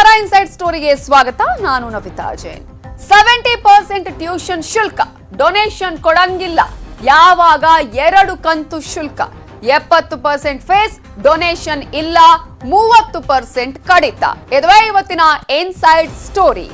ನಮಸ್ಕಾರ ಇನ್ಸೈಡ್ ಸ್ಟೋರಿಗೆ ಸ್ವಾಗತ. ನಾನು Navita Jain. Seventy percent tuition ಶುಲ್ಕ. ಡೊನೇಷನ್ ಕೊಡಂಗಿಲ್ಲ. ಯಾವಾಗ ಎರಡು ಕಂತು ಶುಲ್ಕ. ಎಪ್ಪತ್ತು ಪರ್ಸೆಂಟ್ ಫೇಸ್, ಡೊನೇಷನ್ ಇಲ್ಲ. ಮೂವತ್ತು ಪರ್ಸೆಂಟ್ ಕಡಿತ. ಇದುವೇ ಇವತ್ತಿನ ಇನ್ಸೈಡ್ ಸ್ಟೋರಿ.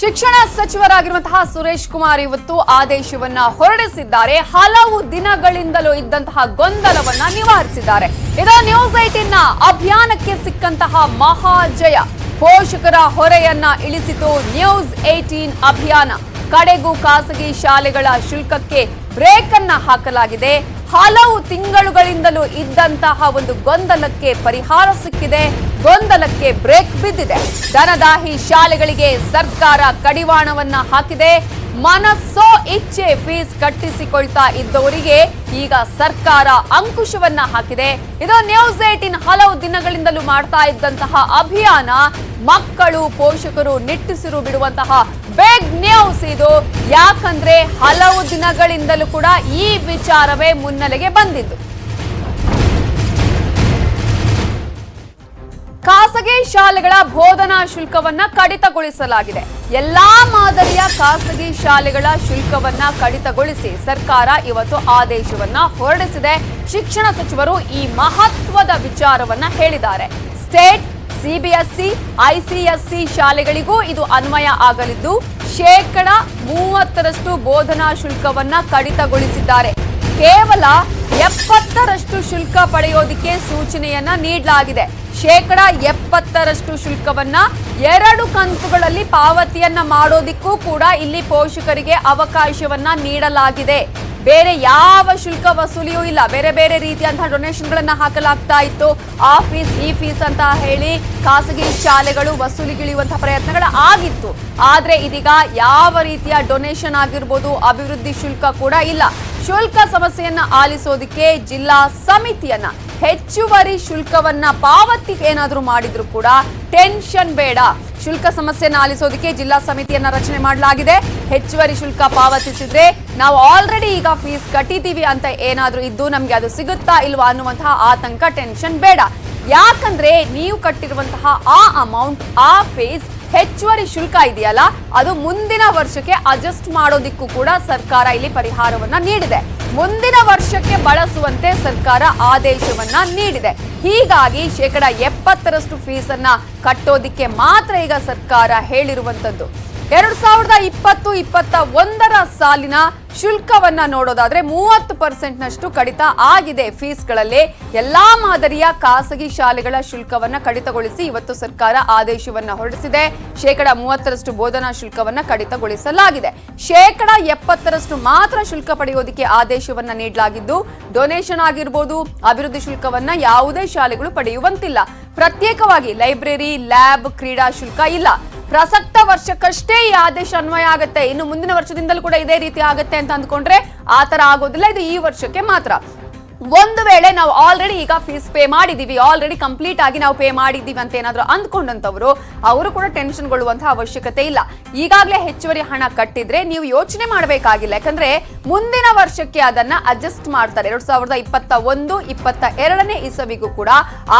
ಶಿಕ್ಷಣ ಸಚಿವರಾಗಿರುವಂತಹ ಸುರೇಶ್ ಕುಮಾರ್ ಇವತ್ತು ಆದೇಶವನ್ನ ಹೊರಡಿಸಿದ್ದಾರೆ. ಹಲವು ದಿನಗಳಿಂದಲೂ ಇದ್ದಂತಹ ಗೊಂದಲವನ್ನ ನಿವಾರಿಸಿದ್ದಾರೆ. ಇದು ನ್ಯೂಸ್ ಏಟಿನ್ ಅಭಿಯಾನಕ್ಕೆ ಸಿಕ್ಕಂತಹ ಮಹಾಜಯ ಪೋಷಕರ ಹೊರೆಯನ್ನ ಇಳಿಸಿತು ನ್ಯೂಸ್ ಏಟೀನ್ ಅಭಿಯಾನ. ಕಡೆಗೂ ಖಾಸಗಿ ಶಾಲೆಗಳ ಶುಲ್ಕಕ್ಕೆ ಬ್ರೇಕ್ ಅನ್ನ ಹಾಕಲಾಗಿದೆ. ಹಲವು ತಿಂಗಳುಗಳಿಂದಲೂ ಇದ್ದಂತಹ ಒಂದು ಗೊಂದಲಕ್ಕೆ ಪರಿಹಾರ ಸಿಕ್ಕಿದೆ. ಗೊಂದಲಕ್ಕೆ ಬ್ರೇಕ್ ಬಿದ್ದಿದೆ. ದನದಾಹಿ ಶಾಲೆಗಳಿಗೆ ಸರ್ಕಾರ ಕಡಿವಾಣವನ್ನ ಹಾಕಿದೆ. ಮನಸ್ಸೋ ಇಚ್ಛೆ ಫೀಸ್ ಕಟ್ಟಿಸಿಕೊಳ್ತಾ ಇದ್ದವರಿಗೆ ಈಗ ಸರ್ಕಾರ ಅಂಕುಶವನ್ನ ಹಾಕಿದೆ. ಇದು ನ್ಯೂಸ್ ಏಟಿನ್ ಹಲವು ದಿನಗಳಿಂದಲೂ ಮಾಡ್ತಾ ಇದ್ದಂತಹ ಅಭಿಯಾನ. ಮಕ್ಕಳು, ಪೋಷಕರು ನಿಟ್ಟುಸಿರು ಬಿಡುವಂತಹ ಬಿಗ್ ನ್ಯೂಸ್ ಇದು. ಯಾಕಂದ್ರೆ ಹಲವು ದಿನಗಳಿಂದಲೂ ಕೂಡ ಈ ವಿಚಾರವೇ ಮುನ್ನೆಲೆಗೆ ಬಂದಿದ್ದು. ಖಾಸಗಿ ಶಾಲೆಗಳ ಬೋಧನಾ ಶುಲ್ಕವನ್ನ ಕಡಿತಗೊಳಿಸಲಾಗಿದೆ. ಎಲ್ಲಾ ಮಾದರಿಯ ಖಾಸಗಿ ಶಾಲೆಗಳ ಶುಲ್ಕವನ್ನ ಕಡಿತಗೊಳಿಸಿ ಸರ್ಕಾರ ಇವತ್ತು ಆದೇಶವನ್ನ ಹೊರಡಿಸಿದೆ. ಶಿಕ್ಷಣ ಸಚಿವರು ಈ ಮಹತ್ವದ ವಿಚಾರವನ್ನ ಹೇಳಿದ್ದಾರೆ. ಸ್ಟೇಟ್ ಸಿಬಿಎಸ್ಇ ಐಸಿಎಸ್ಸಿ ಶಾಲೆಗಳಿಗೂ ಇದು ಅನ್ವಯ ಆಗಲಿದ್ದು, ಶೇಕಡ ಮೂವತ್ತರಷ್ಟು ಬೋಧನಾ ಶುಲ್ಕವನ್ನ ಕಡಿತಗೊಳಿಸಿದ್ದಾರೆ. ಕೇವಲ ಎಪ್ಪತ್ತರಷ್ಟು ಶುಲ್ಕ ಪಡೆಯೋದಕ್ಕೆ ಸೂಚನೆಯನ್ನ ನೀಡಲಾಗಿದೆ. ಶೇಕಡ ಎಪ್ಪತ್ತರಷ್ಟು ಶುಲ್ಕವನ್ನ ಎರಡು ಕಂತುಗಳಲ್ಲಿ ಪಾವತಿಯನ್ನ ಮಾಡೋದಿಕ್ಕೂ ಕೂಡ ಇಲ್ಲಿ ಪೋಷಕರಿಗೆ ಅವಕಾಶವನ್ನ ನೀಡಲಾಗಿದೆ. ಬೇರೆ ಯಾವ ಶುಲ್ಕ ವಸೂಲಿಯೂ ಇಲ್ಲ. ಬೇರೆ ಬೇರೆ ರೀತಿಯಂತಹ ಡೊನೇಷನ್ಗಳನ್ನ ಹಾಕಲಾಗ್ತಾ ಇತ್ತು. ಆ ಫೀಸ್ ಈ ಫೀಸ್ ಅಂತ ಹೇಳಿ ಖಾಸಗಿ ಶಾಲೆಗಳು ವಸೂಲಿಗಿಳಿಯುವಂತಹ ಪ್ರಯತ್ನಗಳು ಆಗಿತ್ತು. ಆದ್ರೆ ಇದೀಗ ಯಾವ ರೀತಿಯ ಡೊನೇಷನ್ ಆಗಿರ್ಬೋದು, ಅಭಿವೃದ್ಧಿ ಶುಲ್ಕ ಕೂಡ ಇಲ್ಲ. ಶುಲ್ಕ ಸಮಸ್ಯೆಯನ್ನ ಆಲಿಸೋದಿಕ್ಕೆ ಜಿಲ್ಲಾ ಸಮಿತಿಯನ್ನ ಹೆಚ್ಚುವರಿ ಶುಲ್ಕವನ್ನ ಪಾವತಿ ಏನಾದರೂ ಮಾಡಿದ್ರು ಕೂಡ ಟೆನ್ಷನ್ ಬೇಡ. ಶುಲ್ಕ ಸಮಸ್ಯೆಯನ್ನ ಆಲಿಸೋದಕ್ಕೆ ಜಿಲ್ಲಾ ಸಮಿತಿಯನ್ನ ರಚನೆ ಮಾಡಲಾಗಿದೆ. ಹೆಚ್ಚುವರಿ ಶುಲ್ಕ ಪಾವತಿಸಿದ್ರೆ ನಾವು ಆಲ್ರೆಡಿ ಈಗ ಫೀಸ್ ಕಟ್ಟಿದ್ದೀವಿ ಅಂತ ಏನಾದರೂ ಇದ್ದು ನಮ್ಗೆ ಅದು ಸಿಗುತ್ತಾ ಇಲ್ವಾ ಅನ್ನುವಂತಹ ಆತಂಕ, ಟೆನ್ಷನ್ ಬೇಡ. ಯಾಕಂದ್ರೆ ನೀವು ಕಟ್ಟಿರುವಂತಹ ಆ ಅಮೌಂಟ್ ಆ ಫೀಸ್ ಹೆಚ್ಚುವರಿ ಶುಲ್ಕ ಇದೆಯಲ್ಲ, ಅದು ಮುಂದಿನ ವರ್ಷಕ್ಕೆ ಅಡ್ಜಸ್ಟ್ ಮಾಡೋದಿಕ್ಕೂ ಕೂಡ ಸರ್ಕಾರ ಇಲ್ಲಿ ಪರಿಹಾರವನ್ನ ನೀಡಿದೆ. ಮುಂದಿನ ವರ್ಷಕ್ಕೆ ಬಳಸುವಂತೆ ಸರ್ಕಾರ ಆದೇಶವನ್ನ ನೀಡಿದೆ. ಹೀಗಾಗಿ ಶೇಕಡ ಎಪ್ಪತ್ತರಷ್ಟು ಫೀಸ್ ಅನ್ನ ಕಟ್ಟೋದಿಕ್ಕೆ ಮಾತ್ರ ಈಗ ಸರ್ಕಾರ ಹೇಳಿರುವಂತದ್ದು. ಎರಡ್ ಸಾವಿರದ ಇಪ್ಪತ್ತು ಇಪ್ಪತ್ತ ಒಂದರ ಸಾಲಿನ ಶುಲ್ಕವನ್ನ ನೋಡೋದಾದ್ರೆ ಮೂವತ್ತು ಪರ್ಸೆಂಟ್ ನಷ್ಟು ಕಡಿತ ಆಗಿದೆ ಫೀಸ್ಗಳಲ್ಲಿ. ಎಲ್ಲಾ ಮಾದರಿಯ ಖಾಸಗಿ ಶಾಲೆಗಳ ಶುಲ್ಕವನ್ನ ಕಡಿತಗೊಳಿಸಿ ಇವತ್ತು ಸರ್ಕಾರ ಆದೇಶವನ್ನ ಹೊರಡಿಸಿದೆ. ಶೇಕಡ ಮೂವತ್ತರಷ್ಟು ಬೋಧನಾ ಶುಲ್ಕವನ್ನ ಕಡಿತಗೊಳಿಸಲಾಗಿದೆ. ಶೇಕಡ ಎಪ್ಪತ್ತರಷ್ಟು ಮಾತ್ರ ಶುಲ್ಕ ಪಡೆಯೋದಕ್ಕೆ ಆದೇಶವನ್ನ ನೀಡಲಾಗಿದ್ದು, ಡೊನೇಷನ್ ಆಗಿರ್ಬೋದು, ಅಭಿವೃದ್ಧಿ ಶುಲ್ಕವನ್ನ ಯಾವುದೇ ಶಾಲೆಗಳು ಪಡೆಯುವಂತಿಲ್ಲ. ಪ್ರತ್ಯೇಕವಾಗಿ ಲೈಬ್ರರಿ, ಲ್ಯಾಬ್, ಕ್ರೀಡಾ ಶುಲ್ಕ ಇಲ್ಲ. ಪ್ರಸಕ್ತ ವರ್ಷಕ್ಕಷ್ಟೇ ಈ ಆದೇಶ ಅನ್ವಯ ಆಗುತ್ತೆ. ಇನ್ನು ಮುಂದಿನ ವರ್ಷದಿಂದಲೂ ಕೂಡ ಇದೇ ರೀತಿ ಆಗುತ್ತೆ ಅಂತ ಅಂದ್ಕೊಂಡ್ರೆ ಆ ತರ ಆಗೋದಿಲ್ಲ. ಇದು ಈ ವರ್ಷಕ್ಕೆ ಮಾತ್ರ. ಒಂದು ವೇಳೆ ನಾವು ಆಲ್ರೆಡಿ ಈಗ ಫೀಸ್ ಪೇ ಮಾಡಿದೀವಿ ಆಲ್ರೆಡಿ ಕಂಪ್ಲೀಟ್ ಆಗಿ ನಾವು ಪೇ ಮಾಡಿದ್ದೀವಿ ಅಂತ ಏನಾದರೂ ಅಂದ್ಕೊಂಡಂತವ್ರು ಅವರು ಕೂಡ ಟೆನ್ಷನ್ ಗೊಳ್ಳುವಂತಹ ಅವಶ್ಯಕತೆ ಇಲ್ಲ. ಈಗಾಗಲೇ ಹೆಚ್ಚುವರಿ ಹಣ ಕಟ್ಟಿದ್ರೆ ನೀವು ಯೋಚನೆ ಮಾಡಬೇಕಾಗಿಲ್ಲ. ಯಾಕಂದ್ರೆ ಮುಂದಿನ ವರ್ಷಕ್ಕೆ ಅದನ್ನ ಅಡ್ಜಸ್ಟ್ ಮಾಡ್ತಾರೆ. ಎರಡ್ ಸಾವಿರದ ಇಪ್ಪತ್ತ ಒಂದು, ಇಪ್ಪತ್ತ ಎರಡನೇ ಇಸವಿಗೂ ಕೂಡ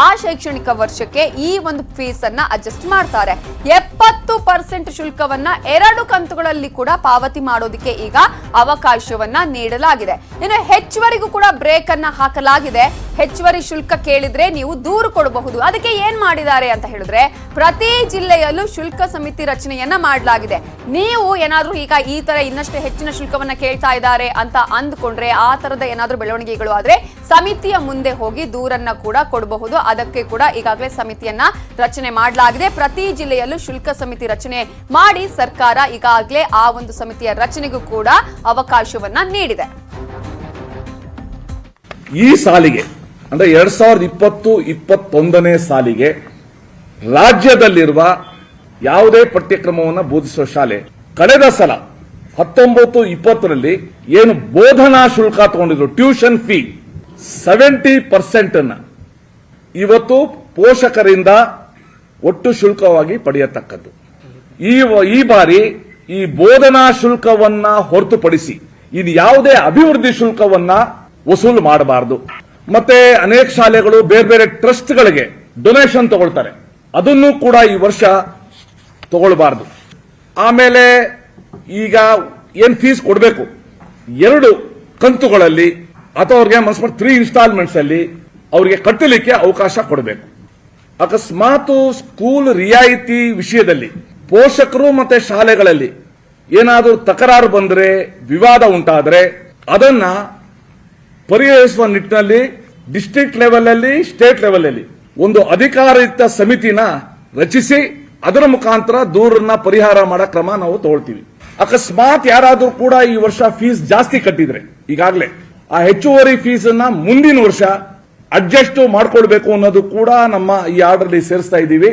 ಆ ಶೈಕ್ಷಣಿಕ ವರ್ಷಕ್ಕೆ ಈ ಒಂದು ಫೀಸ್ ಅನ್ನ ಅಡ್ಜಸ್ಟ್ ಮಾಡ್ತಾರೆ. ಎಪ್ಪತ್ತು ಪರ್ಸೆಂಟ್ ಶುಲ್ಕವನ್ನ ಎರಡು ಕಂತುಗಳಲ್ಲಿ ಕೂಡ ಪಾವತಿ ಮಾಡೋದಕ್ಕೆ ಈಗ ಅವಕಾಶವನ್ನ ನೀಡಲಾಗಿದೆ. ಇನ್ನು ಹೆಚ್ಚುವರಿಗೂ ಕೂಡ ಬ್ರೇಕ್ ಅನ್ನ ಹಾಕಲಾಗಿದೆ. ಹೆಚ್ಚುವರಿ ಶುಲ್ಕ ಕೇಳಿದ್ರೆ ನೀವು ದೂರು ಕೊಡಬಹುದು. ಅದಕ್ಕೆ ಏನ್ ಮಾಡಿದ್ದಾರೆ ಅಂತ ಹೇಳಿದ್ರೆ, ಪ್ರತಿ ಜಿಲ್ಲೆಯಲ್ಲೂ ಶುಲ್ಕ ಸಮಿತಿ ರಚನೆಯನ್ನ ಮಾಡಲಾಗಿದೆ. ನೀವು ಏನಾದ್ರೂ ಈಗ ಈ ತರ ಇನ್ನಷ್ಟು ಹೆಚ್ಚಿನ ಶುಲ್ಕವನ್ನ ಕೇಳ್ತಾ ಇದ್ದಾರೆ ಅಂತ ಅಂದ್ಕೊಂಡ್ರೆ, ಆ ತರದ ಏನಾದ್ರೂ ಬೆಳವಣಿಗೆಗಳು ಆದ್ರೆ ಸಮಿತಿಯ ಮುಂದೆ ಹೋಗಿ ದೂರನ್ನ ಕೂಡ ಕೊಡಬಹುದು. ಅದಕ್ಕೆ ಕೂಡ ಈಗಾಗಲೇ ಸಮಿತಿಯನ್ನ ರಚನೆ ಮಾಡಲಾಗಿದೆ. ಪ್ರತಿ ಜಿಲ್ಲೆಯಲ್ಲೂ ಶುಲ್ಕ ಸಮಿತಿ ರಚನೆ ಮಾಡಿ ಸರ್ಕಾರ ಈಗಾಗಲೇ ಆ ಒಂದು ಸಮಿತಿಯ ರಚನೆಗೂ ಕೂಡ ಅವಕಾಶವನ್ನ ನೀಡಿದೆ. ಈ ಸಾಲಿಗೆ, ಅಂದ್ರೆ ಎರಡ್ ಸಾವಿರದ ಇಪ್ಪತ್ತು, ಇಪ್ಪತ್ತೊಂದನೇ ಸಾಲಿಗೆ ರಾಜ್ಯದಲ್ಲಿರುವ ಯಾವುದೇ ಪಠ್ಯಕ್ರಮವನ್ನು ಬೋಧಿಸುವ ಶಾಲೆ, ಕಳೆದ ಸಲ ಹತ್ತೊಂಬತ್ತು ಇಪ್ಪತ್ತರಲ್ಲಿ ಏನು ಬೋಧನಾ ಶುಲ್ಕ ತಗೊಂಡಿದ್ರು, ಟ್ಯೂಷನ್ ಫೀ ಸೆವೆಂಟಿ ಪರ್ಸೆಂಟ್ ಅನ್ನ ಇವತ್ತು ಪೋಷಕರಿಂದ ಒಟ್ಟು ಶುಲ್ಕವಾಗಿ ಪಡೆಯತಕ್ಕದ್ದು. ಈ ಈ ಬಾರಿ ಈ ಬೋಧನಾ ಶುಲ್ಕವನ್ನ ಹೊರತುಪಡಿಸಿ, ಇದು ಯಾವುದೇ ಅಭಿವೃದ್ಧಿ ಶುಲ್ಕವನ್ನ ವಸೂಲು ಮಾಡಬಾರದು. ಮತ್ತೆ ಅನೇಕ ಶಾಲೆಗಳು ಬೇರೆ ಬೇರೆ ಟ್ರಸ್ಟ್ಗಳಿಗೆ ಡೊನೇಷನ್ ತಗೊಳ್ತಾರೆ. ಅದನ್ನು ಕೂಡ ಈ ವರ್ಷ ತಗೊಳ್ಬಾರ್ದು. ಆಮೇಲೆ ಈಗ ಏನ್ ಫೀಸ್ ಕೊಡಬೇಕು? ಎರಡು ಕಂತುಗಳಲ್ಲಿ ಅಥವಾ ಅವ್ರಿಗೆ ಮನಸ್ಪರ್ ತ್ರೀ ಇನ್ಸ್ಟಾಲ್ಮೆಂಟ್ಸ್ ಅಲ್ಲಿ ಅವರಿಗೆ ಕಟ್ಟಲಿಕ್ಕೆ ಅವಕಾಶ ಕೊಡಬೇಕು. ಅಕಸ್ಮಾತ್ ಸ್ಕೂಲ್ ರಿಯಾಯಿತಿ ವಿಷಯದಲ್ಲಿ ಪೋಷಕರು ಮತ್ತೆ ಶಾಲೆಗಳಲ್ಲಿ ಏನಾದರೂ ತಕರಾರು ಬಂದರೆ, ವಿವಾದ ಉಂಟಾದರೆ ಅದನ್ನ ಪರಿಹರಿಸುವ ನಿಟ್ಟಿನಲ್ಲಿ ಡಿಸ್ಟ್ರಿಕ್ಟ್ ಲೆವೆಲ್ ಅಲ್ಲಿ ಸ್ಟೇಟ್ ಲೆವೆಲ್ ಅಲ್ಲಿ ಒಂದು ಅಧಿಕಾರಯುಕ್ತ ಸಮಿತಿನ ರಚಿಸಿ ಅದರ ಮುಖಾಂತರ ದೂರನ್ನ ಪರಿಹಾರ ಮಾಡೋ ಕ್ರಮ ನಾವು ತಗೊಳ್ತೀವಿ. ಅಕಸ್ಮಾತ್ ಯಾರಾದರೂ ಕೂಡ ಈ ವರ್ಷ ಫೀಸ್ ಜಾಸ್ತಿ ಕಟ್ಟಿದ್ರೆ, ಈಗಾಗಲೇ ಆ ಹೆಚ್ಚುವರಿ ಫೀಸ್ ಅನ್ನ ಮುಂದಿನ ವರ್ಷ ಅಡ್ಜಸ್ಟ್ ಮಾಡ್ಕೊಳ್ಬೇಕು ಅನ್ನೋದು ಕೂಡ ನಮ್ಮ ಈ ಆರ್ಡರ್ ಸೇರಿಸ್ತಾ ಇದ್ದೀವಿ.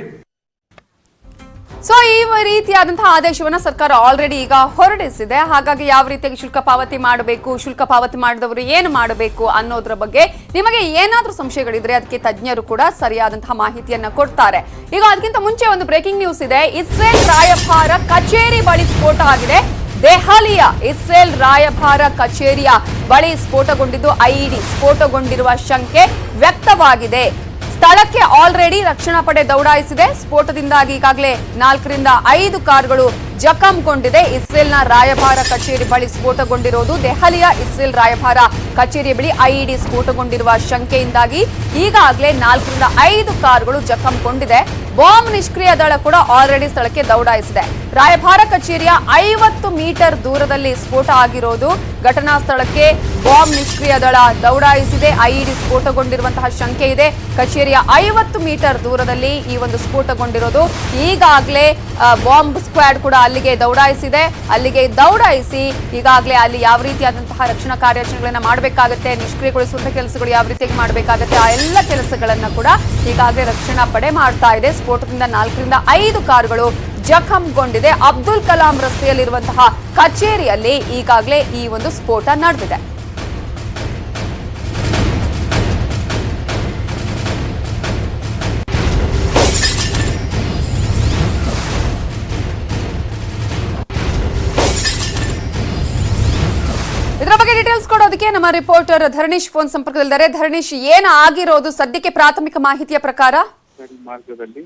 ಸೊ, ಈ ರೀತಿಯಾದಂತಹ ಆದೇಶವನ್ನು ಸರ್ಕಾರ ಆಲ್ರೆಡಿ ಈಗ ಹೊರಡಿಸಿದೆ. ಹಾಗಾಗಿ ಯಾವ ರೀತಿಯಾಗಿ ಶುಲ್ಕ ಪಾವತಿ ಮಾಡಬೇಕು, ಶುಲ್ಕ ಪಾವತಿ ಮಾಡಿದವರು ಏನು ಮಾಡಬೇಕು ಅನ್ನೋದ್ರ ಬಗ್ಗೆ ನಿಮಗೆ ಏನಾದರೂ ಸಂಶಯಗಳಿದ್ರೆ ಅದಕ್ಕೆ ತಜ್ಞರು ಕೂಡ ಸರಿಯಾದಂತಹ ಮಾಹಿತಿಯನ್ನ ಕೊಡ್ತಾರೆ. ಈಗ ಅದಕ್ಕಿಂತ ಮುಂಚೆ ಒಂದು ಬ್ರೇಕಿಂಗ್ ನ್ಯೂಸ್ ಇದೆ. ಇಸ್ರೇಲ್ ರಾಯಭಾರ ಕಚೇರಿ ಬಳಿ ಸ್ಫೋಟ ಆಗಿದೆ. ದೆಹಲಿಯ ಇಸ್ರೇಲ್ ರಾಯಭಾರ ಕಚೇರಿಯ ಬಳಿ ಸ್ಫೋಟಗೊಂಡಿದ್ದು ಐಇಡಿ. ಸ್ಫೋಟಗೊಂಡಿರುವ ಶಂಕೆ ವ್ಯಕ್ತವಾಗಿದೆ. ಸ್ಥಳಕ್ಕೆ ಆಲ್ರೆಡಿ ರಕ್ಷಣಾ ಪಡೆ ದೌಡಾಯಿಸಿದೆ. ಸ್ಫೋಟದಿಂದಾಗಿ ಈಗಾಗಲೇ ನಾಲ್ಕರಿಂದ ಐದು ಕಾರುಗಳು ಜಖಂಗೊಂಡಿದೆ. ಇಸ್ರೇಲ್ನ ರಾಯಭಾರ ಕಚೇರಿ ಬಳಿ ಸ್ಫೋಟಗೊಂಡಿರೋದು ದೆಹಲಿಯ ಇಸ್ರೇಲ್ ರಾಯಭಾರ ಕಚೇರಿ ಬಳಿ. ಐಇಡಿ ಸ್ಫೋಟಗೊಂಡಿರುವ ಶಂಕೆಯಿಂದಾಗಿ ಈಗಾಗಲೇ ನಾಲ್ಕರಿಂದ ಐದು ಕಾರುಗಳು ಜಖಂಗೊಂಡಿದೆ. ಬಾಂಬ್ ನಿಷ್ಕ್ರಿಯ ದಳ ಕೂಡ ಆಲ್ರೆಡಿ ಸ್ಥಳಕ್ಕೆ ದೌಡಾಯಿಸಿದೆ. ರಾಯಭಾರ ಕಚೇರಿಯ ಐವತ್ತು ಮೀಟರ್ ದೂರದಲ್ಲಿ ಸ್ಫೋಟ ಆಗಿರೋದು ಘಟನಾ ಸ್ಥಳಕ್ಕೆ ಬಾಂಬ್ ನಿಷ್ಕ್ರಿಯ ದಳ ದೌಡಾಯಿಸಿದೆ. ಐಇಡಿ ಸ್ಫೋಟಗೊಂಡಿರುವಂತಹ ಶಂಕೆ ಇದೆ. ಕಚೇರಿಯ ಐವತ್ತು ಮೀಟರ್ ದೂರದಲ್ಲಿ ಈ ಒಂದು ಸ್ಫೋಟಗೊಂಡಿರೋದು. ಈಗಾಗಲೇ ಬಾಂಬ್ ಸ್ಕ್ವಾಡ್ ಕೂಡ ಅಲ್ಲಿಗೆ ದೌಡಾಯಿಸಿದೆ. ಅಲ್ಲಿಗೆ ದೌಡಾಯಿಸಿ ಈಗಾಗಲೇ ಅಲ್ಲಿ ಯಾವ ರೀತಿಯಾದಂತಹ ರಕ್ಷಣಾ ಕಾರ್ಯಾಚರಣೆಗಳನ್ನ ಮಾಡಬೇಕಾಗುತ್ತೆ, ನಿಷ್ಕ್ರಿಯಗೊಳಿಸುವಂತಹ ಕೆಲಸಗಳು ಯಾವ ರೀತಿಯಾಗಿ ಮಾಡಬೇಕಾಗುತ್ತೆ, ಆ ಎಲ್ಲ ಕೆಲಸಗಳನ್ನ ಕೂಡ ಈಗಾಗಲೇ ರಕ್ಷಣಾ ಪಡೆ ಮಾಡ್ತಾ ಇದೆ. ಸ್ಫೋಟದಿಂದ ನಾಲ್ಕರಿಂದ ಐದು ಕಾರುಗಳು ಜಖಂಗೊಂಡಿದೆ. ಅಬ್ದುಲ್ ಕಲಾಂ ರಸ್ತೆಯಲ್ಲಿರುವಂತಹ ಕಚೇರಿಯಲ್ಲಿ ಈಗಾಗಲೇ ಈ ಒಂದು ಸ್ಫೋಟ ನಡೆದಿದೆ. ಇದರ ಬಗ್ಗೆ ಡೀಟೇಲ್ಸ್ ಕೊಡೋದಕ್ಕೆ ನಮ್ಮ ರಿಪೋರ್ಟರ್ ಧರಣೀಶ್ ಫೋನ್ ಸಂಪರ್ಕದಲ್ಲಿದ್ದಾರೆ. ಧರಣೀಶ್, ಏನು ಆಗಿರೋದು ಸದ್ಯಕ್ಕೆ ಪ್ರಾಥಮಿಕ ಮಾಹಿತಿಯ ಪ್ರಕಾರ? ಮಾರ್ಗದಲ್ಲಿ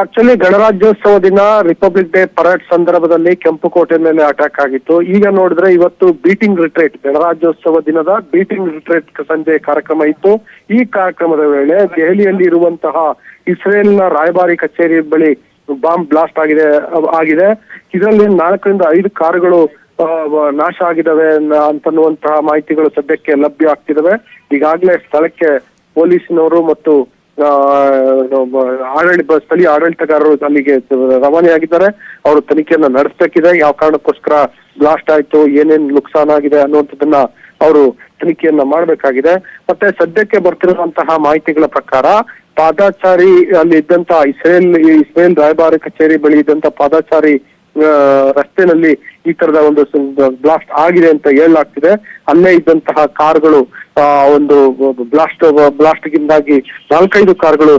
ಆಕ್ಚುಲಿ ಗಣರಾಜ್ಯೋತ್ಸವ ದಿನ ರಿಪಬ್ಲಿಕ್ ಡೇ ಪರೇಡ್ ಸಂದರ್ಭದಲ್ಲಿ ಕೆಂಪುಕೋಟೆ ಮೇಲೆ ಅಟ್ಯಾಕ್ ಆಗಿತ್ತು. ಈಗ ನೋಡಿದ್ರೆ ಇವತ್ತು ಬೀಟಿಂಗ್ ರಿಟ್ರೇಟ್ ಗಣರಾಜ್ಯೋತ್ಸವ ದಿನದ ಬೀಟಿಂಗ್ ರಿಟ್ರೇಟ್ ಸಂಜೆ ಕಾರ್ಯಕ್ರಮ ಇತ್ತು. ಈ ಕಾರ್ಯಕ್ರಮದ ವೇಳೆ ದೆಹಲಿಯಲ್ಲಿ ಇರುವಂತಹ ಇಸ್ರೇಲ್ನ ರಾಯಭಾರಿ ಕಚೇರಿ ಬಳಿ ಬಾಂಬ್ ಬ್ಲಾಸ್ಟ್ ಆಗಿದೆ ಆಗಿದೆ. ಇದರಲ್ಲಿ ನಾಲ್ಕರಿಂದ ಐದು ಕಾರುಗಳು ನಾಶ ಆಗಿದಾವೆ ಅಂತನ್ನುವಂತಹ ಮಾಹಿತಿಗಳು ಸದ್ಯಕ್ಕೆ ಲಭ್ಯ ಆಗ್ತಿದಾವೆ ಈಗಾಗಲೇ ಸ್ಥಳಕ್ಕೆ ಪೊಲೀಸಿನವರು ಮತ್ತು ಆಡಳಿತ ಸ್ಥಳೀಯ ಆಡಳಿತಗಾರರು ಅಲ್ಲಿಗೆ ರವಾನೆಯಾಗಿದ್ದಾರೆ. ಅವರು ತನಿಖೆಯನ್ನ ನಡೆಸಬೇಕಿದೆ. ಯಾವ ಕಾರಣಕ್ಕೋಸ್ಕರ ಬ್ಲಾಸ್ಟ್ ಆಯ್ತು, ಏನೇನ್ ನುಕ್ಸಾನ್ ಆಗಿದೆ ಅನ್ನುವಂಥದ್ದನ್ನ ಅವರು ತನಿಖೆಯನ್ನ ಮಾಡಬೇಕಾಗಿದೆ. ಮತ್ತೆ ಸದ್ಯಕ್ಕೆ ಬರ್ತಿರುವಂತಹ ಮಾಹಿತಿಗಳ ಪ್ರಕಾರ ಪಾದಾಚಾರಿ ಅಲ್ಲಿ ಇದ್ದಂತ ಇಸ್ರೇಲ್ ಇಸ್ರೇಲ್ ರಾಯಭಾರಿ ಕಚೇರಿ ಬಳಿ ಇದ್ದಂತ ಪಾದಾಚಾರಿ ರಸ್ತೆನಲ್ಲಿ ಈ ತರದ ಒಂದು ಬ್ಲಾಸ್ಟ್ ಆಗಿದೆ ಅಂತ ಹೇಳಲಾಗ್ತಿದೆ. ಅಲ್ಲೇ ಇದ್ದಂತಹ ಕಾರ್ಗಳು ಒಂದು ಬ್ಲಾಸ್ಟ್ ಬ್ಲಾಸ್ಟ್ಗಿಂದಾಗಿ ನಾಲ್ಕೈದು ಕಾರ್ಗಳು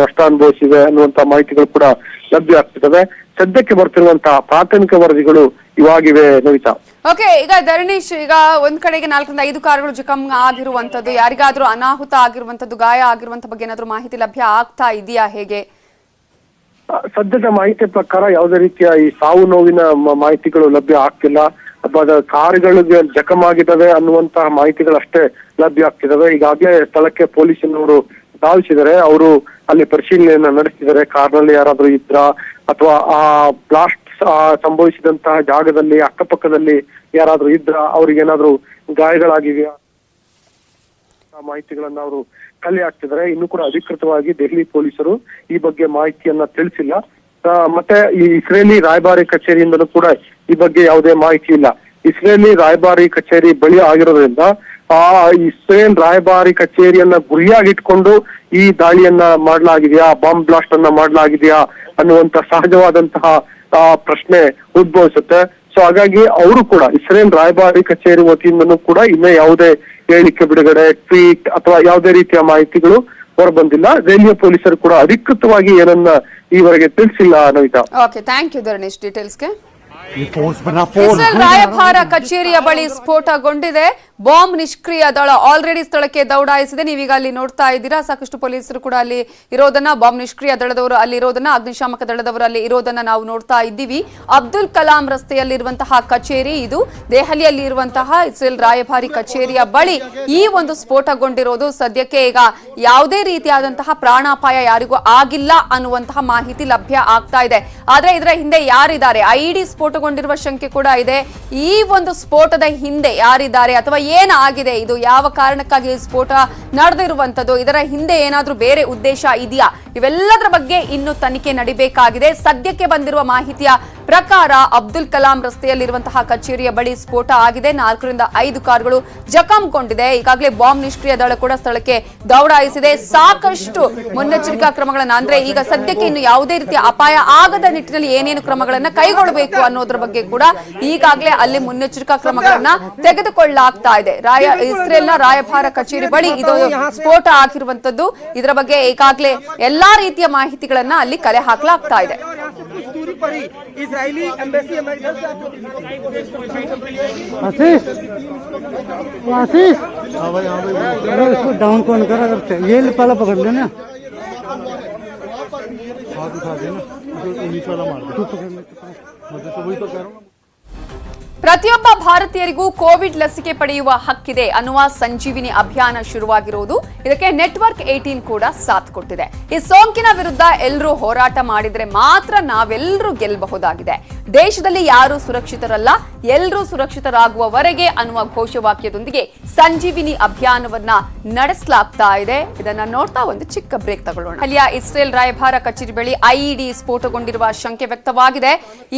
ನಷ್ಟ ಅನುಭವಿಸಿವೆ ಅನ್ನುವಂತ ಮಾಹಿತಿಗಳು ಕೂಡ ಲಭ್ಯ ಆಗ್ತಿದ್ದಾವೆ. ಸದ್ಯಕ್ಕೆ ಬರ್ತಿರುವಂತಹ ಪ್ರಾಥಮಿಕ ವರದಿಗಳು ಇವಾಗಿವೆ ನವಿತಾ. ಓಕೆ ಈಗ ಧರಣೀಶ್, ಈಗ ಒಂದ್ ಕಡೆಗೆ ನಾಲ್ಕರಿಂದ ಐದು ಕಾರ್ಗಳು ಜಖಂ ಆಗಿರುವಂತದ್ದು ಯಾರಿಗಾದ್ರೂ ಅನಾಹುತ ಆಗಿರುವಂತದ್ದು ಗಾಯ ಆಗಿರುವಂತ ಬಗ್ಗೆ ಏನಾದ್ರೂ ಮಾಹಿತಿ ಲಭ್ಯ ಆಗ್ತಾ ಇದೆಯಾ ಹೇಗೆ? ಸದ್ಯದ ಮಾಹಿತಿ ಪ್ರಕಾರ ಯಾವುದೇ ರೀತಿಯ ಈ ಸಾವು ನೋವಿನ ಮಾಹಿತಿಗಳು ಲಭ್ಯ ಆಗ್ತಿಲ್ಲ. ಅಥವಾ ಕಾರ್ಗಳಿಗೆ ಜಖಮ್ ಆಗಿದ್ದಾವೆ ಅನ್ನುವಂತಹ ಮಾಹಿತಿಗಳಷ್ಟೇ ಲಭ್ಯ ಆಗ್ತಿದ್ದಾವೆ. ಈಗಾಗಲೇ ಸ್ಥಳಕ್ಕೆ ಪೊಲೀಸಿನವರು ಧಾವಿಸಿದರೆ ಅವರು ಅಲ್ಲಿ ಪರಿಶೀಲನೆಯನ್ನ ನಡೆಸಿದರೆ ಕಾರ್ನಲ್ಲಿ ಯಾರಾದ್ರೂ ಇದ್ರ? ಅಥವಾ ಆ ಬ್ಲಾಸ್ಟ್ ಸಂಭವಿಸಿದಂತಹ ಜಾಗದಲ್ಲಿ, ಅಕ್ಕಪಕ್ಕದಲ್ಲಿ ಯಾರಾದ್ರೂ ಇದ್ರ? ಅವ್ರಿಗೆ ಏನಾದ್ರೂ ಗಾಯಗಳಾಗಿವೆಯಾ ಮಾಹಿತಿಗಳನ್ನ ಅವರು ಕಲೆ ಆಗ್ತಿದ್ದಾರೆ ಇನ್ನು ಕೂಡ ಅಧಿಕೃತವಾಗಿ ದೆಹಲಿ ಪೊಲೀಸರು ಈ ಬಗ್ಗೆ ಮಾಹಿತಿಯನ್ನ ತಿಳಿಸಿಲ್ಲ. ಮತ್ತೆ ಈ ಇಸ್ರೇಲಿ ರಾಯಭಾರಿ ಕಚೇರಿಯಿಂದಲೂ ಕೂಡ ಈ ಬಗ್ಗೆ ಯಾವುದೇ ಮಾಹಿತಿ ಇಲ್ಲ. ಇಸ್ರೇಲಿ ರಾಯಭಾರಿ ಕಚೇರಿ ಬಳಿ ಆಗಿರೋದ್ರಿಂದ, ಆ, ಇಸ್ರೇಲ್ ರಾಯಭಾರಿ ಕಚೇರಿಯನ್ನ ಗುರಿಯಾಗಿಟ್ಕೊಂಡು ಈ ದಾಳಿಯನ್ನ ಮಾಡಲಾಗಿದೆಯಾ, ಬಾಂಬ್ ಬ್ಲಾಸ್ಟ್ ಅನ್ನ ಮಾಡಲಾಗಿದೆಯಾ ಅನ್ನುವಂತ ಸಹಜವಾದಂತಹ ಪ್ರಶ್ನೆ ಉದ್ಭವಿಸುತ್ತೆ. ಸೊ, ಹಾಗಾಗಿ ಅವರು ಕೂಡ ಇಸ್ರೇಲ್ ರಾಯಭಾರಿ ಕಚೇರಿ ವತಿಯಿಂದನೂ ಕೂಡ ಇನ್ನೂ ಯಾವುದೇ ಹೇಳಿಕೆ ಬಿಡುಗಡೆ ಟ್ವೀಟ್ ಅಥವಾ ಯಾವುದೇ ರೀತಿಯ ಮಾಹಿತಿಗಳು ಹೊರಬಂದಿಲ್ಲ. ರೈಲ್ವೆ ಪೊಲೀಸರು ಕೂಡ ಅಧಿಕೃತವಾಗಿ ಏನನ್ನ ಈವರೆಗೆ ತಿಳಿಸಿಲ್ಲ ನವಿತಾ ಓಕೆ ಥ್ಯಾಂಕ್ ಯು ರಾಯಭಾರ ಕಚೇರಿಯ ಬಳಿ ಸ್ಫೋಟಗೊಂಡಿದೆ. ಬಾಂಬ್ ನಿಷ್ಕ್ರಿಯ ದಳ ಆಲ್ರೆಡಿ ಸ್ಥಳಕ್ಕೆ ದೌಡಾಯಿಸಿದೆ. ನೀವೀಗ ಅಲ್ಲಿ ನೋಡ್ತಾ ಇದ್ದೀರಾ. ಸಾಕಷ್ಟು ಪೊಲೀಸರು ಕೂಡ ಅಲ್ಲಿ ಇರೋದನ್ನ, ಬಾಂಬ್ ನಿಷ್ಕ್ರಿಯ ದಳದವರು ಅಲ್ಲಿ ಇರೋದನ್ನ, ಅಗ್ನಿಶಾಮಕ ದಳದವರು ಅಲ್ಲಿ ಇರೋದನ್ನ ನಾವು ನೋಡ್ತಾ ಇದ್ದೀವಿ. ಅಬ್ದುಲ್ ಕಲಾಂ ರಸ್ತೆಯಲ್ಲಿರುವಂತಹ ಕಚೇರಿ ಇದು. ದೆಹಲಿಯಲ್ಲಿ ಇರುವಂತಹ ಇಸ್ರೇಲ್ ರಾಯಭಾರಿ ಕಚೇರಿಯ ಬಳಿ ಈ ಒಂದು ಸ್ಫೋಟಗೊಂಡಿರೋದು. ಸದ್ಯಕ್ಕೆ ಈಗ ಯಾವುದೇ ರೀತಿಯಾದಂತಹ ಪ್ರಾಣಾಪಾಯ ಯಾರಿಗೂ ಆಗಿಲ್ಲ ಅನ್ನುವಂತಹ ಮಾಹಿತಿ ಲಭ್ಯ ಆಗ್ತಾ ಇದೆ. ಆದ್ರೆ ಇದರ ಹಿಂದೆ ಯಾರಿದ್ದಾರೆ? ಐಡಿ ಸ್ಫೋಟಗೊಂಡಿರುವ ಶಂಕೆ ಕೂಡ ಇದೆ. ಈ ಒಂದು ಸ್ಫೋಟದ ಹಿಂದೆ ಯಾರಿದ್ದಾರೆ? ಅಥವಾ ಏನಾಗಿದೆ ಇದು ಯಾವ ಕಾರಣಕ್ಕಾಗಿ ಸ್ಫೋಟ ನಡೆದಿರುವಂತದ್ದು? ಇದರ ಹಿಂದೆ ಏನಾದ್ರೂ ಬೇರೆ ಉದ್ದೇಶ ಇದೆಯಾ? ಇವೆಲ್ಲದರ ಬಗ್ಗೆ ಇನ್ನು ತನಿಖೆ ನಡಿಬೇಕಾಗಿದೆ. ಸದ್ಯಕ್ಕೆ ಬಂದಿರುವ ಮಾಹಿತಿಯ ಪ್ರಕಾರ ಅಬ್ದುಲ್ ಕಲಾಂ ರಸ್ತೆಯಲ್ಲಿರುವಂತಹ ಕಚೇರಿಯ ಬಳಿ ಸ್ಫೋಟ ಆಗಿದೆ. ನಾಲ್ಕರಿಂದ ಐದು ಕಾರುಗಳು ಜಖಂಗೊಂಡಿದೆ. ಈಗಾಗಲೇ ಬಾಂಬ್ ನಿಷ್ಕ್ರಿಯ ದಳ ಕೂಡ ಸ್ಥಳಕ್ಕೆ ದೌಡಾಯಿಸಿದೆ. ಸಾಕಷ್ಟು ಮುನ್ನೆಚ್ಚರಿಕಾ ಕ್ರಮಗಳನ್ನ ಅಂದ್ರೆ ಈಗ ಸದ್ಯಕ್ಕೆ ಇನ್ನು ಯಾವುದೇ ರೀತಿಯ ಅಪಾಯ ಆಗದ ನಿಟ್ಟಿನಲ್ಲಿ ಏನೇನು ಕ್ರಮಗಳನ್ನ ಕೈಗೊಳ್ಳಬೇಕು ಅನ್ನೋದ್ರ ಬಗ್ಗೆ ಕೂಡ ಈಗಾಗಲೇ ಅಲ್ಲಿ ಮುನ್ನೆಚ್ಚರಿಕಾ ಕ್ರಮಗಳನ್ನ ತೆಗೆದುಕೊಳ್ಳಲಾಗ್ತಾ ಇದೆ. ರಾಯ, ಇಸ್ರೇಲ್ನ ರಾಯಭಾರ ಕಚೇರಿ ಬಳಿ ಇದು ಸ್ಫೋಟ ಆಗಿರುವಂತದ್ದು ಇದರ ಬಗ್ಗೆ ಈಗಾಗಲೇ ಎಲ್ಲಾ ರೀತಿಯ ಮಾಹಿತಿಗಳನ್ನ ಅಲ್ಲಿ ಕಲೆ ಹಾಕಲಾಗ್ತಾ ಇದೆ. ही इसराइली एम्बेसी आशीष? आशीष? हाँ इसको हाँ डाउन कौन कर अगर ये पाला पकड़ लेना हाथ उठा देना तो वही तो कह रहा हूँ। ಪ್ರತಿಯೊಬ್ಬ ಭಾರತೀಯರಿಗೂ ಕೋವಿಡ್ ಲಸಿಕೆ ಪಡೆಯುವ ಹಕ್ಕಿದೆ ಅನ್ನುವ ಸಂಜೀವಿನಿ ಅಭಿಯಾನ ಶುರುವಾಗಿರುವುದು ಇದಕ್ಕೆ ನೆಟ್ವರ್ಕ್ ಏಟೀನ್ ಕೂಡ ಸಾಥ್ ಕೊಟ್ಟಿದೆ. ಈ ಸೋಂಕಿನ ವಿರುದ್ಧ ಎಲ್ಲರೂ ಹೋರಾಟ ಮಾಡಿದ್ರೆ ಮಾತ್ರ ನಾವೆಲ್ಲರೂ ಗೆಲ್ಲಬಹುದಾಗಿದೆ ದೇಶದಲ್ಲಿ ಯಾರು ಸುರಕ್ಷಿತರಲ್ಲ ಎಲ್ಲರೂ ಸುರಕ್ಷಿತರಾಗುವವರೆಗೆ ಅನ್ನುವ ಘೋಷವಾಕ್ಯದೊಂದಿಗೆ ಸಂಜೀವಿನಿ ಅಭಿಯಾನವನ್ನ ನಡೆಸಲಾಗ್ತಾ ಇದೆ. ಇದನ್ನ ನೋಡ್ತಾ ಒಂದು ಚಿಕ್ಕ ಬ್ರೇಕ್ ತಗೊಳ್ಳೋಣ. ಅಲ್ಲಿಯ ಇಸ್ರೇಲ್ ರಾಯಭಾರ ಕಚೇರಿ ಬಳಿ ಐಇಡಿ ಸ್ಫೋಟಗೊಂಡಿರುವ ಶಂಕೆ ವ್ಯಕ್ತವಾಗಿದೆ.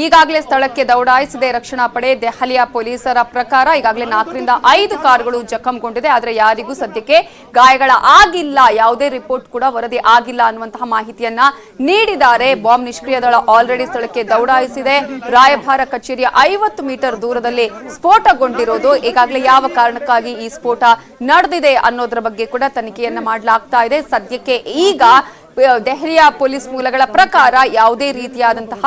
ಈಗಾಗಲೇ ಸ್ಥಳಕ್ಕೆ ದೌಡಾಯಿಸಿದೆ ರಕ್ಷಣಾ ಪಡೆ ದೆಹಲಿಯ ಪೊಲೀಸರ ಪ್ರಕಾರ ಈಗಾಗಲೇ ನಾಲ್ಕರಿಂದ ಐದು ಕಾರುಗಳು ಜಖಂಗೊಂಡಿದೆ. ಆದರೆ ಯಾರಿಗೂ ಸದ್ಯಕ್ಕೆ ಗಾಯಗಳ ಆಗಿಲ್ಲ. ಯಾವುದೇ ರಿಪೋರ್ಟ್ ಕೂಡ ವರದಿ ಆಗಿಲ್ಲ ಅನ್ನುವಂತಹ ಮಾಹಿತಿಯನ್ನ ನೀಡಿದ್ದಾರೆ. ಬಾಂಬ್ ನಿಷ್ಕ್ರಿಯ ದಳ ಆಲ್ರೆಡಿ ಸ್ಥಳಕ್ಕೆ ದೌಡಾಯಿಸಿದೆ. ರಾಯಭಾರ ಕಚೇರಿಯ ಐವತ್ತು ಮೀಟರ್ ದೂರದಲ್ಲಿ ಸ್ಫೋಟಗೊಂಡಿರೋದು. ಈಗಾಗಲೇ ಯಾವ ಕಾರಣಕ್ಕಾಗಿ ಈ ಸ್ಫೋಟ ನಡೆದಿದೆ ಅನ್ನೋದ್ರ ಬಗ್ಗೆ ಕೂಡ ತನಿಖೆಯನ್ನ ಮಾಡಲಾಗ್ತಾ ಇದೆ. ಸದ್ಯಕ್ಕೆ ಈಗ ದೆಹಲಿಯ ಪೊಲೀಸ್ ಮೂಲಗಳ ಪ್ರಕಾರ ಯಾವುದೇ ರೀತಿಯಾದಂತಹ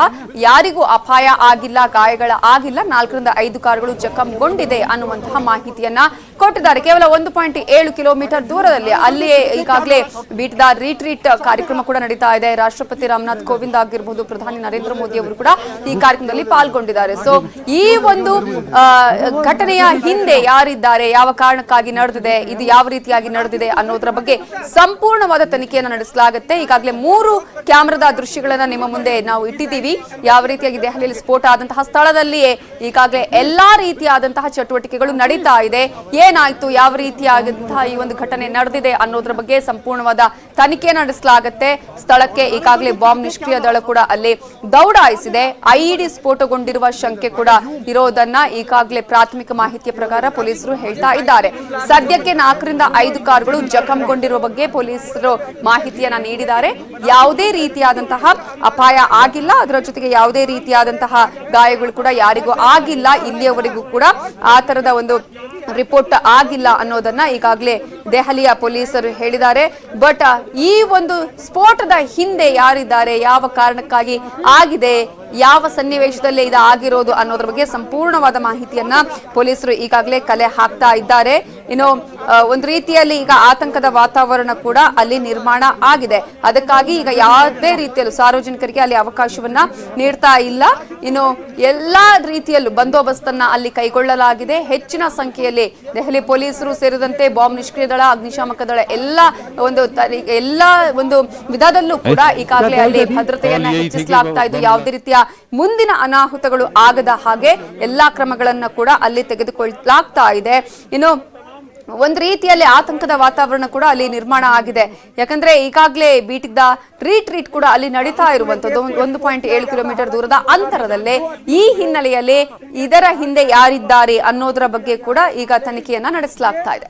ಯಾರಿಗೂ ಅಪಾಯ ಆಗಿಲ್ಲ, ಗಾಯಗಳ ಆಗಿಲ್ಲ. ನಾಲ್ಕರಿಂದ ಐದು ಕಾರುಗಳು ಜಖಂಗೊಂಡಿದೆ ಅನ್ನುವಂತಹ ಮಾಹಿತಿಯನ್ನ ಕೊಟ್ಟಿದ್ದಾರೆ. ಕೇವಲ ಒಂದು ಪಾಯಿಂಟ್ ಏಳು ಕಿಲೋಮೀಟರ್ ದೂರದಲ್ಲಿ ಅಲ್ಲಿಯೇ ಈಗಾಗಲೇ ಬೀಟ್ದ ರಿಟ್ರೀಟ್ ಕಾರ್ಯಕ್ರಮ ಕೂಡ ನಡೀತಾ ಇದೆ. ರಾಷ್ಟ್ರಪತಿ ರಾಮನಾಥ್ ಕೋವಿಂದ್ ಆಗಿರಬಹುದು ಪ್ರಧಾನಿ ನರೇಂದ್ರ ಮೋದಿ ಅವರು ಕೂಡ ಈ ಕಾರ್ಯಕ್ರಮದಲ್ಲಿ ಪಾಲ್ಗೊಂಡಿದ್ದಾರೆ. ಸೊ ಈ ಒಂದು ಘಟನೆಯ ಹಿಂದೆ ಯಾರಿದ್ದಾರೆ, ಯಾವ ಕಾರಣಕ್ಕಾಗಿ ನಡೆದಿದೆ, ಇದು ಯಾವ ರೀತಿಯಾಗಿ ನಡೆದಿದೆ ಅನ್ನೋದರ ಬಗ್ಗೆ ಸಂಪೂರ್ಣವಾದ ತನಿಖೆಯನ್ನು ನಡೆಸಲಾಗುತ್ತೆ. ಈಗಾಗಲೇ ಮೂರು ಕ್ಯಾಮೆರಾದ ದೃಶ್ಯಗಳನ್ನ ನಿಮ್ಮ ಮುಂದೆ ನಾವು ಇಟ್ಟಿದ್ದೀವಿ. ಯಾವ ರೀತಿಯಾಗಿ ದೆಹಲಿಯಲ್ಲಿ ಸ್ಫೋಟ ಆದಂತಹ ಸ್ಥಳದಲ್ಲಿಯೇ ಈಗಾಗಲೇ ಎಲ್ಲಾ ರೀತಿಯಾದಂತಹ ಚಟುವಟಿಕೆಗಳು ನಡೀತಾ ಇದೆ. ಏನಾಯ್ತು, ಯಾವ ರೀತಿಯಾದಂತಹ ಈ ಒಂದು ಘಟನೆ ನಡೆದಿದೆ ಅನ್ನೋದ್ರ ಬಗ್ಗೆ ಸಂಪೂರ್ಣವಾದ ತನಿಖೆ ನಡೆಸಲಾಗುತ್ತೆ. ಸ್ಥಳಕ್ಕೆ ಈಗಾಗಲೇ ಬಾಂಬ್ ನಿಷ್ಕ್ರಿಯ ದಳ ಕೂಡ ಅಲ್ಲಿ ದೌಡಾಯಿಸಿದೆ. ಐಇಡಿ ಸ್ಫೋಟಗೊಂಡಿರುವ ಶಂಕೆ ಕೂಡ ಇರೋದನ್ನ ಈಗಾಗಲೇ ಪ್ರಾಥಮಿಕ ಮಾಹಿತಿಯ ಪ್ರಕಾರ ಪೊಲೀಸರು ಹೇಳ್ತಾ ಇದ್ದಾರೆ. ಸದ್ಯಕ್ಕೆ ನಾಲ್ಕರಿಂದ ಐದು ಕಾರುಗಳು ಜಖಂಗೊಂಡಿರುವ ಬಗ್ಗೆ ಪೊಲೀಸರು ಮಾಹಿತಿಯನ್ನ ನೀಡಿದ್ದಾರೆ ಯಾವುದೇ ರೀತಿಯಾದಂತಹ ಅಪಾಯ ಆಗಿಲ್ಲ. ಅದರ ಜೊತೆಗೆ ಯಾವುದೇ ರೀತಿಯಾದಂತಹ ಗಾಯಗಳು ಕೂಡ ಯಾರಿಗೂ ಆಗಿಲ್ಲ. ಇಲ್ಲಿಯವರೆಗೂ ಕೂಡ ಆ ತರದ ಒಂದು ರಿಪೋರ್ಟ್ ಆಗಿಲ್ಲ ಅನ್ನೋದನ್ನ ಈಗಾಗಲೇ ದೆಹಲಿಯ ಪೊಲೀಸರು ಹೇಳಿದ್ದಾರೆ. ಬಟ್ ಈ ಒಂದು ಸ್ಫೋಟದ ಹಿಂದೆ ಯಾರಿದ್ದಾರೆ, ಯಾವ ಕಾರಣಕ್ಕಾಗಿ ಆಗಿದೆ ಯಾವ ಸನ್ನಿವೇಶದಲ್ಲಿ ಇದು ಆಗಿರೋದು ಅನ್ನೋದ್ರ ಬಗ್ಗೆ ಸಂಪೂರ್ಣವಾದ ಮಾಹಿತಿಯನ್ನ ಪೊಲೀಸರು ಈಗಾಗಲೇ ಕಲೆ ಹಾಕ್ತಾ ಇದ್ದಾರೆ. ಇನ್ನು ಒಂದು ರೀತಿಯಲ್ಲಿ ಈಗ ಆತಂಕದ ವಾತಾವರಣ ಕೂಡ ಅಲ್ಲಿ ನಿರ್ಮಾಣ ಆಗಿದೆ. ಅದಕ್ಕಾಗಿ ಈಗ ಯಾವುದೇ ರೀತಿಯಲ್ಲೂ ಸಾರ್ವಜನಿಕರಿಗೆ ಅಲ್ಲಿ ಅವಕಾಶವನ್ನ ನೀಡ್ತಾ ಇಲ್ಲ. ಇನ್ನು ಎಲ್ಲಾ ರೀತಿಯಲ್ಲೂ ಬಂದೋಬಸ್ತನ್ನ ಅಲ್ಲಿ ಕೈಗೊಳ್ಳಲಾಗಿದೆ. ಹೆಚ್ಚಿನ ಸಂಖ್ಯೆಯಲ್ಲಿ ದೆಹಲಿ ಪೊಲೀಸರು ಸೇರಿದಂತೆ ಬಾಂಬ್ ನಿಷ್ಕ್ರಿಯ ದಳ ಅಗ್ನಿಶಾಮಕ ದಳ ಎಲ್ಲ ಒಂದು ಎಲ್ಲಾ ಎಲ್ಲ ಒಂದು ವಿಧದಲ್ಲೂ ಕೂಡ ಈಗಾಗಲೇ ಅಲ್ಲಿ ಭದ್ರತೆಯನ್ನ ಹೆಚ್ಚಿಸಲಾಗ್ತಾ ಇದ್ದು ಯಾವುದೇ ರೀತಿಯ ಮುಂದಿನ ಅನಾಹುತಗಳು ಆಗದ ಹಾಗೆ ಎಲ್ಲಾ ಕ್ರಮಗಳನ್ನ ಕೂಡ ಅಲ್ಲಿ ತೆಗೆದುಕೊಳ್ಳಲಾಗ್ತಾ ಇದೆ. ಇನ್ನು ಒಂದು ರೀತಿಯಲ್ಲಿ ಆತಂಕದ ವಾತಾವರಣ ಕೂಡ ಅಲ್ಲಿ ನಿರ್ಮಾಣ ಆಗಿದೆ. ಯಾಕಂದ್ರೆ ಈಗಾಗಲೇ ಬೀಟಿದ್ದ ರೀಟ್ರೀಟ್ ಕೂಡ ಅಲ್ಲಿ ನಡೀತಾ ಇರುವಂತದ್ದು. ಒಂದು- ಪಾಯಿಂಟ್ ಏಳು ಕಿಲೋಮೀಟರ್ ದೂರದ ಅಂತರದಲ್ಲೇ ಈ ಹಿನ್ನೆಲೆಯಲ್ಲಿ ಇದರ ಹಿಂದೆ ಯಾರಿದ್ದಾರೆ ಅನ್ನೋದರ ಬಗ್ಗೆ ಕೂಡ ಈಗ ತನಿಖೆಯನ್ನ ನಡೆಸಲಾಗ್ತಾ ಇದೆ.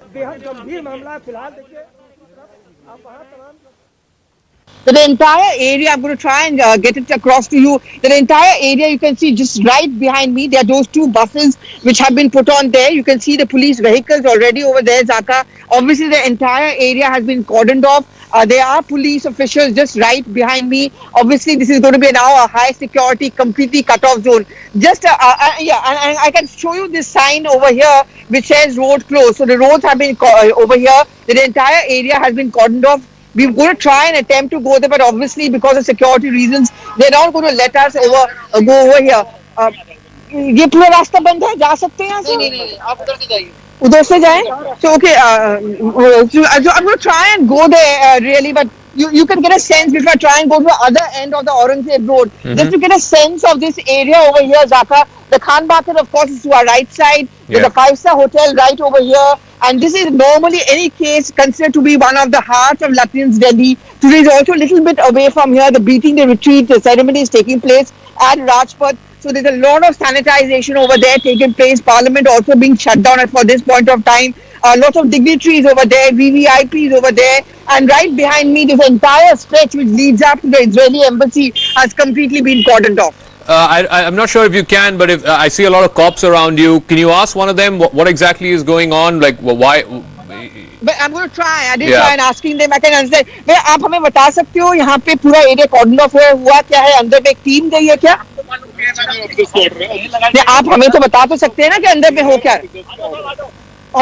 That the entire area, I'm going to try and uh, get it across to you, that the entire area you can see just right behind me, there are those two buses which have been put on there. You can see the police vehicles already over there, Zaka. Obviously, the entire area has been cordoned off. Uh, there are police officials just right behind me. Obviously, this is going to be now a high security, completely cut off zone. Just, uh, uh, uh, yeah, and, and I can show you this sign over here which says road closed. So the roads have been co- uh, over here. The entire area has been cordoned off We're going to try and attempt to go there, but obviously because of security reasons, they're not going to let us over uh, go over here. Uh, ये पूरा रास्ता बंद है जा सकते हैं यहाँ से नहीं नहीं आप उधर से जाइए उधर से जाएं so okay uh, so, so I'm going to try and go there uh, really but you, you can get a sense if I try and go to the other end of the Aurangzeb road just to get a sense of this area over here Zaka the Khan Market of course is to our right side there's Yeah. a five star hotel right over here and this is normally any case considered to be one of the hearts of Lutyens Delhi today is also a little bit away from here the beating the retreat the ceremony is taking place at Rajpath so there's a lot of sanitization over there taking place. Parliament also being shut down for this point of time. Uh, lots of dignitaries over there, VVIPs over there, and right behind me, this entire stretch which leads up to the Israeli embassy has completely been cordoned off. Uh, I, I- I'm not sure if you can, but if uh, I see a lot of cops around you, can you ask one of them what, what exactly is going on? Like, wh- why? But I'm going to try. I did Yeah. try and asking them. I can understand. भैया आप हमें बता सकते हो यहाँ पे पूरा area cordon of हुआ हुआ क्या है अंदर में एक टीम गई है क्या नहीं, आप हमें तो बता तो सकते हैं ना कि अंदर में हो क्या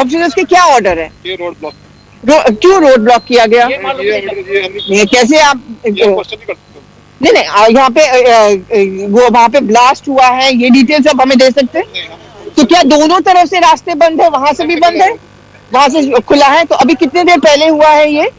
ऑफिसर्स के क्या ऑर्डर है ये रोड ब्लॉक रो, क्यों रोड ब्लॉक किया गया ये ये हम ये कैसे आप ये क्वेश्चन नहीं नहीं यहाँ पे अ, अ, वो वहाँ पे ब्लास्ट हुआ है ये डिटेल्स आप हमें दे सकते हैं तो क्या दोनों तरफ़ से रास्ते बंद है वहाँ से भी बंद है वहाँ से खुला है तो अभी कितने देर पहले हुआ है ये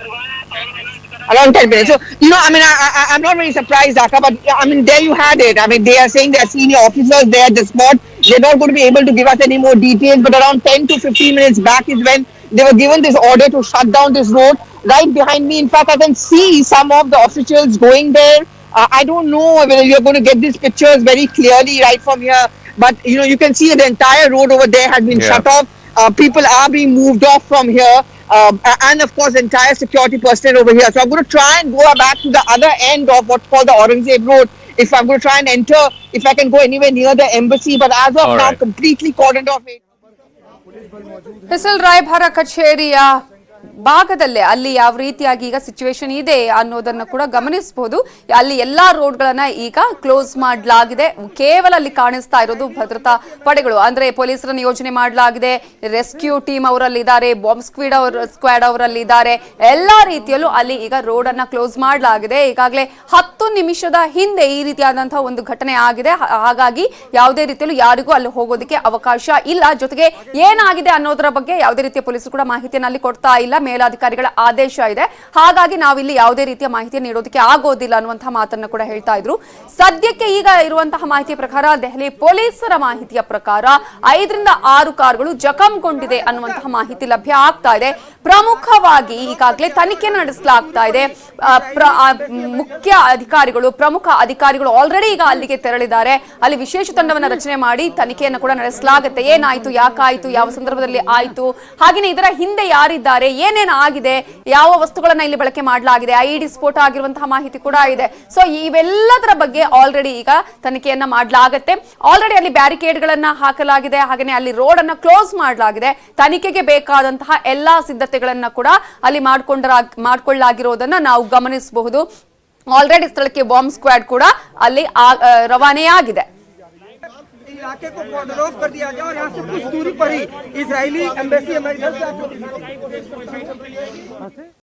around 10 minutes. So, you know, I mean, I, I, I'm not very surprised, Dhaka, but I mean, there you had it. I mean, they are saying there senior officers there at the spot. They're not going to be able to give us any more details, but around 10 to 15 minutes back is when they were given this order to shut down this road. Right behind me, in fact, I can see some of the officials going there. Uh, I don't know whether you're going to get these pictures very clearly right from here, but you know you can see the entire road over there has been yeah. shut off. Uh, people are being moved off from here, um, and of course, entire security personnel over here. So I'm going to try and go back to the other end of what's called the Aurangzeb Road. If I'm going to try and enter, if I can go anywhere near the embassy, but as of All now, right. completely cordoned off. Hisal Raibhara Kacheria ಭಾಗದಲ್ಲೇ ಅಲ್ಲಿ ಯಾವ ರೀತಿಯಾಗಿ ಈಗ situation ಇದೆ ಅನ್ನೋದನ್ನ ಕೂಡ ಗಮನಿಸಬಹುದು ಅಲ್ಲಿ ಎಲ್ಲಾ ರೋಡ್ ಗಳನ್ನ ಈಗ ಕ್ಲೋಸ್ ಮಾಡಲಾಗಿದೆ. ಕೇವಲ ಅಲ್ಲಿ ಕಾಣಿಸ್ತಾ ಇರೋದು ಭದ್ರತಾ ಪಡೆಗಳು. ಅಂದ್ರೆ ಪೊಲೀಸರ ನಿಯೋಜನೆ ಮಾಡಲಾಗಿದೆ. ರೆಸ್ಕ್ಯೂ ಟೀಮ್ ಅವರಲ್ಲಿ ಇದಾರೆ ಬಾಂಬ್ ಸ್ಕ್ವಿಡ್ ಅವರ ಸ್ಕ್ವಾಡ್ ಅವರಲ್ಲಿದ್ದಾರೆ. ಎಲ್ಲಾ ರೀತಿಯಲ್ಲೂ ಅಲ್ಲಿ ಈಗ ರೋಡ್ ಅನ್ನ ಕ್ಲೋಸ್ ಮಾಡಲಾಗಿದೆ. ಈಗಾಗಲೇ ಹತ್ತು ನಿಮಿಷದ ಹಿಂದೆ ಈ ರೀತಿಯಾದಂತಹ ಒಂದು ಘಟನೆ ಆಗಿದೆ. ಹಾಗಾಗಿ ಯಾವುದೇ ರೀತಿಯಲ್ಲೂ ಯಾರಿಗೂ ಅಲ್ಲಿ ಹೋಗೋದಕ್ಕೆ ಅವಕಾಶ ಇಲ್ಲ. ಜೊತೆಗೆ ಏನಾಗಿದೆ ಅನ್ನೋದರ ಬಗ್ಗೆ ಯಾವುದೇ ರೀತಿಯ ಪೊಲೀಸರು ಕೂಡ ಮಾಹಿತಿಯನ್ನು ಅಲ್ಲಿ ಕೊಡ್ತಾ ಇಲ್ಲ. ಮೇಲಾಧಿಕಾರಿಗಳ ಆದೇಶ ಇದೆ. ಹಾಗಾಗಿ ನಾವಿಲ್ಲಿ ಯಾವುದೇ ರೀತಿಯ ಮಾಹಿತಿ ನೀಡೋದಕ್ಕೆ ಆಗೋದಿಲ್ಲ ಅನ್ನುವಂತಹ ಮಾತನ್ನ ಕೂಡ ಹೇಳ್ತಾ ಇದ್ರು. ಸದ್ಯಕ್ಕೆ ಈಗ ಇರುವಂತಹ ಮಾಹಿತಿಯ ಪ್ರಕಾರ ದೆಹಲಿ ಪೊಲೀಸರ ಮಾಹಿತಿಯ ಪ್ರಕಾರ ಐದರಿಂದ ಆರು ಕಾರುಗಳು ಜಖಂಗೊಂಡಿದೆ ಅನ್ನುವಂತಹ ಮಾಹಿತಿ ಲಭ್ಯ ಆಗ್ತಾ ಇದೆ. ಪ್ರಮುಖವಾಗಿ ಈಗಾಗಲೇ ತನಿಖೆ ನಡೆಸಲಾಗ್ತಾ ಇದೆ. ಮುಖ್ಯ ಅಧಿಕಾರಿಗಳು, ಪ್ರಮುಖ ಅಧಿಕಾರಿಗಳು ಆಲ್ರೆಡಿ ಈಗ ಅಲ್ಲಿಗೆ ತೆರಳಿದ್ದಾರೆ. ಅಲ್ಲಿ ವಿಶೇಷ ತಂಡವನ್ನ ರಚನೆ ಮಾಡಿ ತನಿಖೆಯನ್ನು ಕೂಡ ನಡೆಸಲಾಗುತ್ತೆ. ಏನಾಯ್ತು, ಯಾಕಾಯ್ತು, ಯಾವ ಸಂದರ್ಭದಲ್ಲಿ ಆಯ್ತು? ಹಾಗೆಯೇ ಇದರ ಹಿಂದೆ ಯಾರಿದ್ದಾರೆ? ಏನೇನು ಆಗಿದೆ, ಯಾವ ವಸ್ತುಗಳನ್ನ ಇಲ್ಲಿ ಬಳಕೆ ಮಾಡಲಾಗಿದೆ ಡಿ ಸ್ಫೋಟ ಆಗಿರುವಂತಹ ಮಾಹಿತಿ ಕೂಡ ಇದೆ. ಸೊ ಇವೆಲ್ಲದರ ಬಗ್ಗೆ ಆಲ್ರೆಡಿ ಈಗ ತನಿಖೆಯನ್ನ ಮಾಡಲಾಗುತ್ತೆ. ಆಲ್ರೆಡಿ ಅಲ್ಲಿ ಬ್ಯಾರಿಕೇಡ್ ಗಳನ್ನ ಹಾಕಲಾಗಿದೆ ಹಾಗೆಯೇ ಅಲ್ಲಿ ರೋಡ್ ಅನ್ನ ಕ್ಲೋಸ್ ಮಾಡಲಾಗಿದೆ. ತನಿಖೆಗೆ ಬೇಕಾದಂತಹ ಎಲ್ಲಾ ಸಿದ್ಧತೆಗಳನ್ನ ಕೂಡ ಅಲ್ಲಿ ಮಾಡಿಕೊಂಡ ಮಾಡ್ಕೊಳ್ಳಲಾಗಿರೋದನ್ನ ನಾವು ಗಮನಿಸಬಹುದು. ಆಲ್ರೆಡಿ ಸ್ಥಳಕ್ಕೆ ಬಾಂಬ್ ಸ್ಕ್ವಾಡ್ ಕೂಡ ಅಲ್ಲಿ ರವಾನೆಯಾಗಿದೆ. इलाके को बॉर्डर ऑफ़ कर दिया गया और यहाँ से कुछ दूरी पर ही इसराइली एम्बेसी अमेरिका